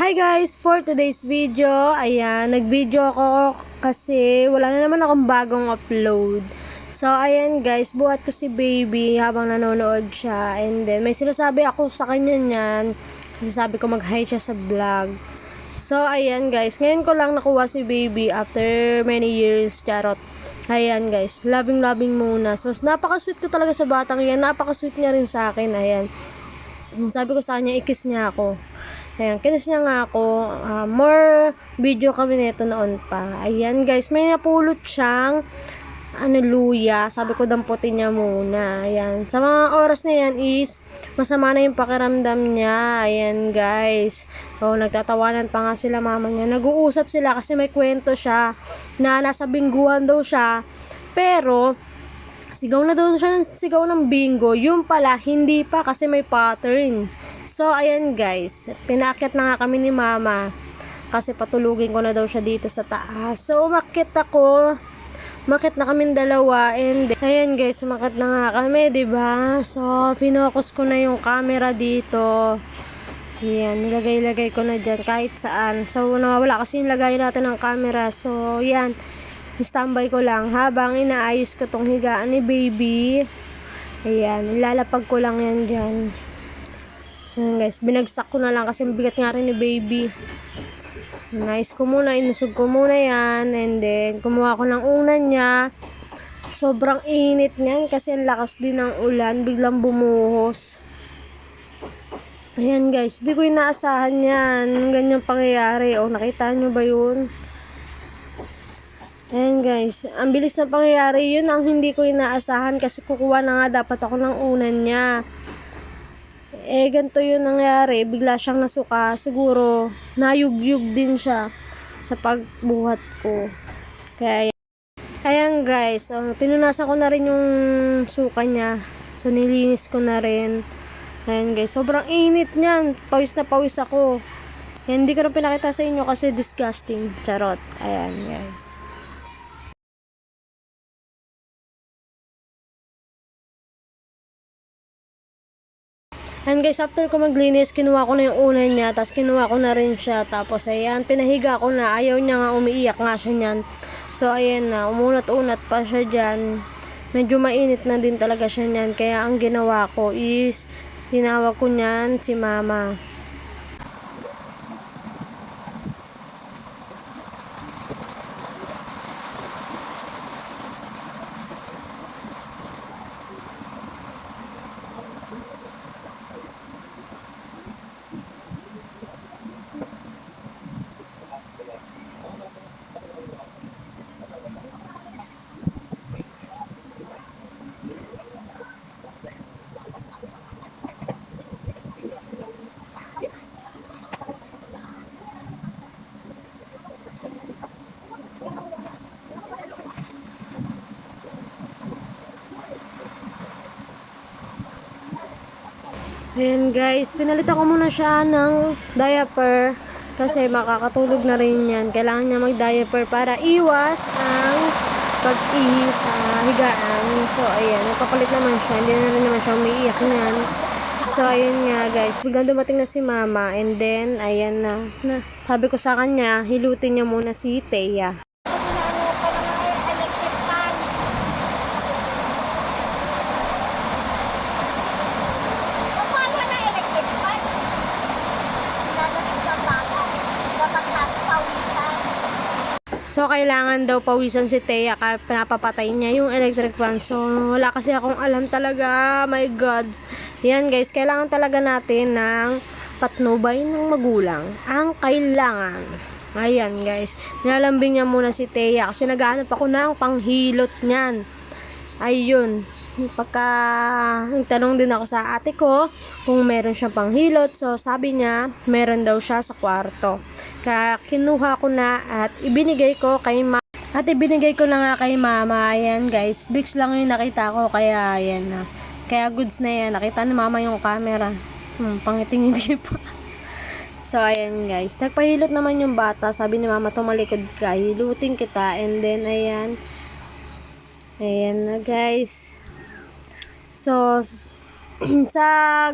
Hi guys! For today's video, ayan, nag-video ako kasi wala na naman akong bagong upload. So, ayan guys, buhat ko si baby habang nanonood siya. And then, may sinasabi ako sa kanya niyan. Sinasabi ko mag-hi siya sa vlog. So, ayan guys, ngayon ko lang nakuha si baby after many years, charot. Ayan guys, loving-loving muna. So, napaka-sweet ko talaga sa batang yan. Napaka-sweet niya rin sa akin, ayan. Sabi ko sa kanya, ikis niya ako. Ayan, kinis niya nga ako. Ah, more video kami nito noon pa. Ayan guys, may napulot siyang ano, luya. Sabi ko, damputin niya muna. Ayan. Sa mga oras na yan is, masama na yung pakiramdam niya. Ayan, guys. So, nagtatawanan pa nga sila mama niya. Nag-uusap sila kasi may kwento siya na nasa bingguhan daw siya. Pero, sigaw na daw siya ng sigaw ng bingo. Yung pala, hindi pa kasi may pattern. So, ayan guys. Pinaakyat na nga kami ni mama. Kasi patulugin ko na daw siya dito sa taas. So, umakit ako. Umakit na kami dalawa. And, ayan guys, umakit na nga kami, ba So, finokus ko na yung camera dito. Yan, nilagay-lagay ko na dyan kahit saan. So, nawawala kasi yung lagay natin ng camera. So, yan. Standby ko lang habang inaayos ko tong higaan ni baby. Ayan, ilalapag ko lang yan dyan. Ayan guys, binagsak ko na lang kasi mabigat nga rin ni baby. Nice ko muna, inusog ko muna yan. And then, kumuha ko ng unan niya. Sobrang init niyan kasi ang lakas din ng ulan. Biglang bumuhos. Ayan guys, di ko inaasahan yan. Ganyang pangyayari. O, nakita nyo ba yun? Ayan guys, ang bilis na pangyayari yun ang hindi ko inaasahan kasi kukuha na nga dapat ako ng unan niya. Eh, ganito yun nangyari. Bigla siyang nasuka. Siguro, nayugyug din siya sa pagbuhat ko. Kaya, ayan guys, oh, pinunasan ko na rin yung suka niya. So, nilinis ko na rin. Ayan guys, sobrang init niyan. Pawis na pawis ako. Hindi ko na pinakita sa inyo kasi disgusting. Charot. Ayan guys. And guys, after ko maglinis, kinuha ko na yung unan niya, tapos kinuha ko na rin siya, tapos ayan, pinahiga ko na, ayaw niya nga, umiiyak nga siya niyan. So, ayan na, umunat-unat pa siya dyan. Medyo mainit na din talaga siya niyan, kaya ang ginawa ko is, tinawag ko niyan si mama. Ayan guys, pinalitan ko muna siya ng diaper kasi makakatulog na rin yan. Kailangan niya mag-diaper para iwas ang pag-ihi sa higaan. So, ayan, nagpapalit naman siya. Hindi na rin naman siya umiiyak niyan. So, ayun nga guys, biglang dumating na si mama and then, ayan na, na. Sabi ko sa kanya, hilutin niya muna si Thea. Inaano ka na nga yung electric fan. Paano na electric fan? Ginagamit sa bata. Dapat natin pawisan. So, kailangan daw pawisan si Thea kaya pinapapatay niya yung electric fan. So, wala kasi akong alam talaga. My God. Yan guys, kailangan talaga natin ng patnubay ng magulang. Ang kailangan. Ayan guys. Nilalambing niya muna si Thea kasi naghahanap ako ng panghilot niyan. Ayun. Pagka nagtanong din ako sa ate ko kung meron siyang panghilot. So, sabi niya, meron daw siya sa kwarto. Kaya kinuha ko na at ibinigay ko kay ma at ibinigay ko na nga kay mama. Ayan guys, Bix lang yung nakita ko kaya ayan na. Kaya goods na yan. Nakita ni mama yung camera. Hmm, pangiting hindi pa. So, ayan guys. Nagpahilot naman yung bata. Sabi ni mama, tumalikod ka. Hilutin kita. And then, ayan. Ayan na guys. So, sa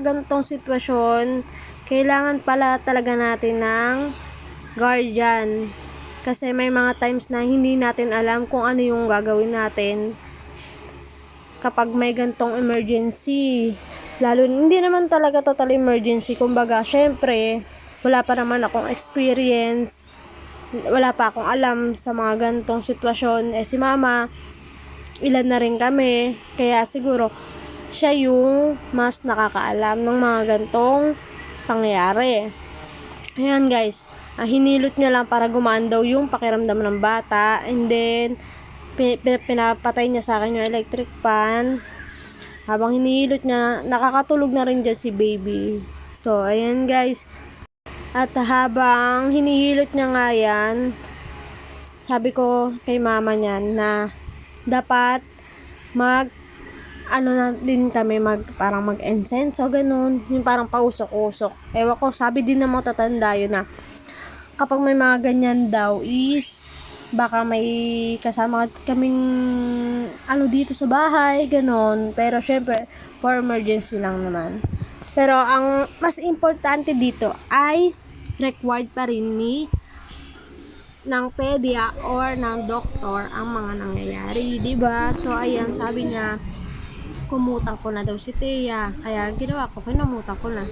ganitong sitwasyon, kailangan pala talaga natin ng guardian. Kasi may mga times na hindi natin alam kung ano yung gagawin natin kapag may gantong emergency. Lalo, hindi naman talaga total emergency. Kumbaga, syempre, wala pa naman akong experience. Wala pa akong alam sa mga gantong sitwasyon. Eh, si mama, ilan na rin kami. Kaya siguro, siya yung mas nakakaalam ng mga gantong pangyayari. Ayan guys, ah, hinilot niya lang para gumaan daw yung pakiramdam ng bata. And then, pi- pi- pinapatay niya sa akin yung electric fan. Habang hinihilot niya, nakakatulog na rin dyan si baby. So, ayan guys. At habang hinihilot niya nga yan, sabi ko kay mama niyan na dapat mag ano na din kami mag parang mag incense o ganun. Yung parang pausok-usok. Ewan ko sabi din ng mga tatanda yun na kapag may mga ganyan daw is baka may kasama kaming ano dito sa bahay ganon pero syempre for emergency lang naman. Pero ang mas importante dito ay required pa rin ni ng pedya or ng doktor ang mga nangyayari, 'di ba? So ayan, sabi niya kumutang ko na daw si Thea. Kaya ginawa ko, kinumutan ko na.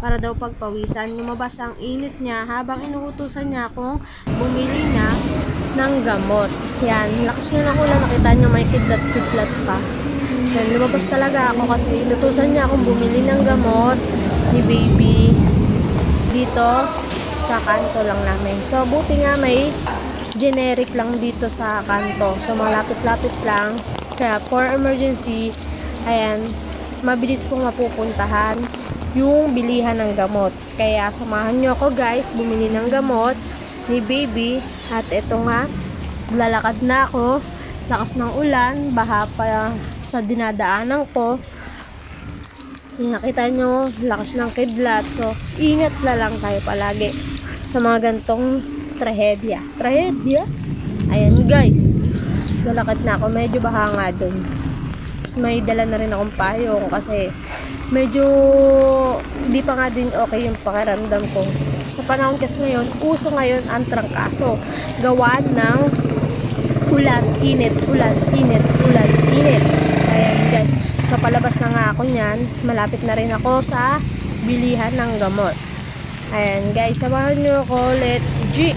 Para daw pagpawisan, lumabas ang init niya habang inuutusan niya akong bumili na ng gamot. Yan, lakas nga ng ulan, nakita niyo may kidlat-kidlat pa. Yan, lumabas talaga ako kasi inutusan niya akong bumili ng gamot ni baby dito sa kanto lang namin. So, buti nga may generic lang dito sa kanto. So, malapit-lapit lang. Kaya, for emergency, ayan, mabilis pong mapupuntahan yung bilihan ng gamot. Kaya, samahan nyo ako guys, bumili ng gamot ni baby. At ito nga, lalakad na ako. Lakas ng ulan, baha pa sa dinadaanan ko. Nakita nyo, lakas ng kidlat. So, ingat na lang tayo palagi sa mga gantong trahedya. Trahedya? Ayan guys. Lalakad na ako. Medyo baha nga dun. May dala na rin akong payong kasi medyo hindi pa nga din okay yung pakiramdam ko. Sa panahon kasi ngayon, uso ngayon ang trangkaso. Gawa ng ulan, init, ulan, init, ulan, init. Ayan guys. So palabas na nga ako niyan. Malapit na rin ako sa bilihan ng gamot. Ayan guys, samahan nyo ako. Let's G!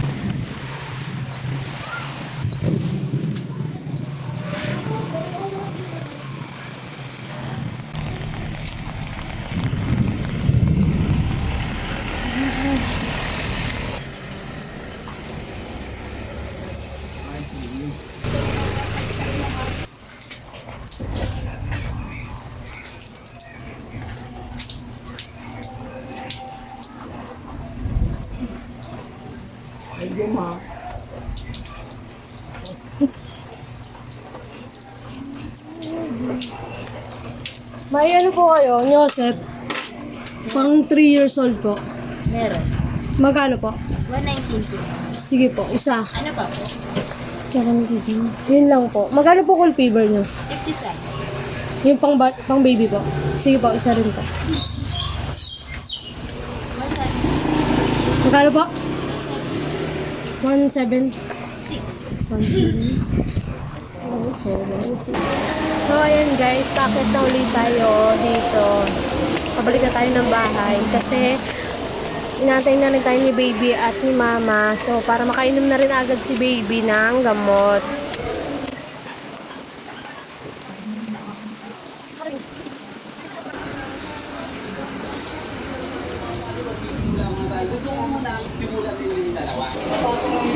May ano po kayo, Joseph? Pang 3 years old po. Meron. Magkano po? 119 po. Sige po, isa. Ano pa po? Tsaka nagiging. Yun lang po. Magkano po cool fever nyo? 50 cents. Yung pang, ba- pang baby po. Sige po, isa rin po. 176. Magkano po? 1.7. 1.7. So, ayan guys, bakit na ulit tayo dito? Pabalik na tayo ng bahay kasi inantay na rin tayo ni baby at ni mama. So, para makainom na rin agad si baby ng gamot.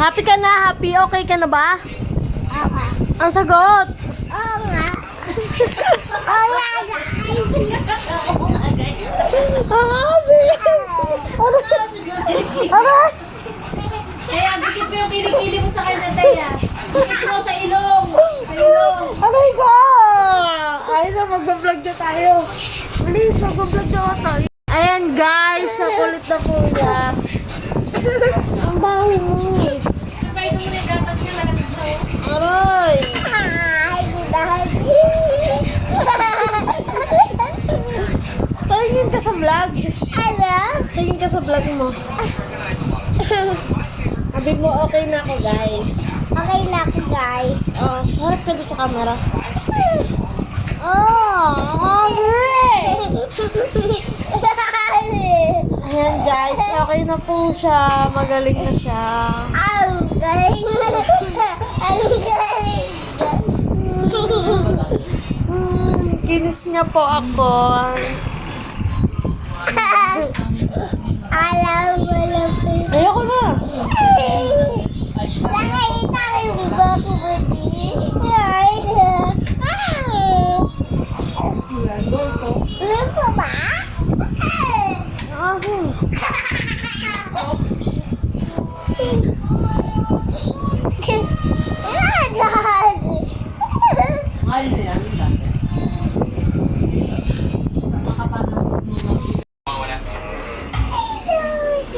Happy ka na? Happy? Okay ka na ba? Oo. Ang sagot! Oo nga. Oo nga, guys. Ah, sige. Ano? Aray! Kaya, dikit mo yung kilikili mo sa kanya, Taya. Dikit mo sa ilong. Sa ilong. Aray ka! Ay na, mag-vlog na tayo. Please, mag-vlog na ako tayo. Ayan guys, sa kulit na po niya. Ang baho mo. Sabay mo na yung gatas niya, malamig siya. Aray! Ay, daddy. Tingin ka sa vlog. Ano? Tingin ka sa vlog mo. Sabi mo, okay na ako guys. Okay na ako, guys. Oh, harap ka sa camera. Oh, Ayan guys, okay na po siya. Magaling na siya. Ang galing. Ang galing. Kinis niya po ako. Alam mo na po. Ayoko na. Nakita ko yung bago mo din. Ay, Ano po ba? Asin. Ah, daddy. Mahal na yan, dati.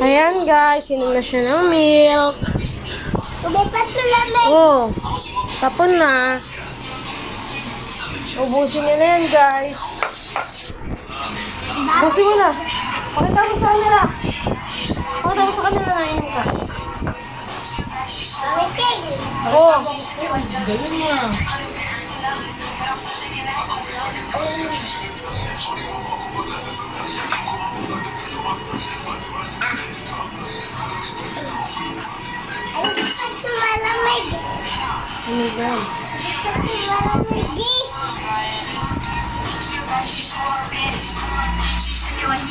Ayan guys, inom na siya ng milk. Umipat ko lamig. Oh, tapon na. Ubusin niya na yan guys. Ubusin mo na. Pakita mo sa kanila. Pakita mo sa kanila na inom ka. Oh, Ganun na. Ko malamig. ano ba? Ko malamig.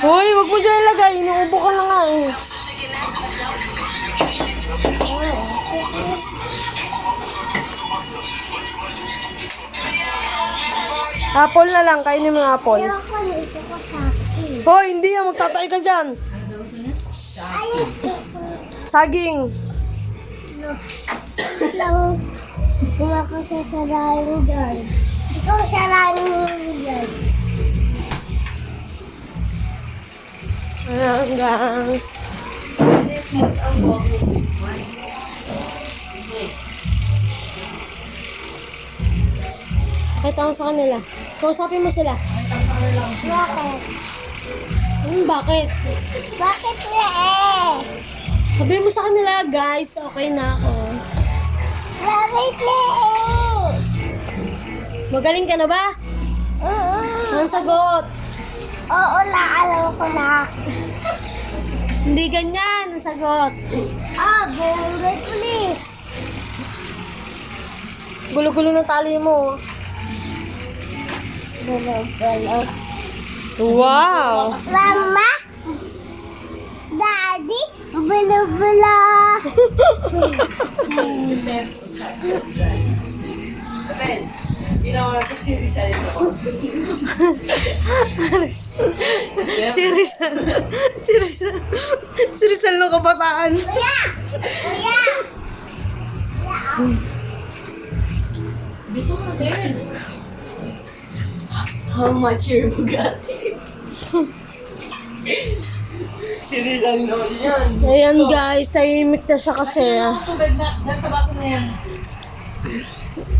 Hoy, wag mo dyan ilagay. Inuubo ka na nga eh. Apple na lang, kainin mo apple. Ayoko nito ko sa. Hoy, hindi yan. Magtatay ka dyan. Saging. lang kung ako sasarayin dyan. Ikaw sarayin mo dyan. Ayan, guys. Pakita mo sa kanila. Kausapin mo sila. Bakit? Hmm, bakit? Bakit na eh? Sabihin mo sa kanila, guys, okay na ako. Bakit na eh? Magaling ka na ba? Oo. Ang sagot. Oo na, alam ko na. Hindi ganyan ang sagot. Ah, barangay police. Gulo-gulo ng tali mo. Bulog-bulog. Wow! Mama? Daddy? Bulog-bulog. Serisan. Serisan. Serisan ng kabataan. Kuya! Kuya! Gusto mo din. How much your Bugatti? Ayan guys, tahimik na siya kasi. Ano ang tubig na, na sa baso na yan?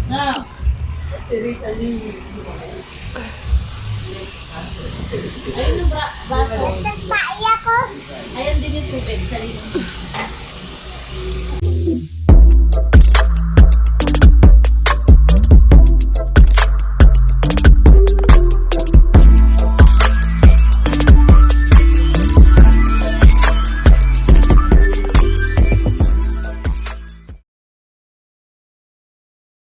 Na. Ayun yung bra- baso. Nagpaiyak ko. Ayan din yung tubig. Sa lilang.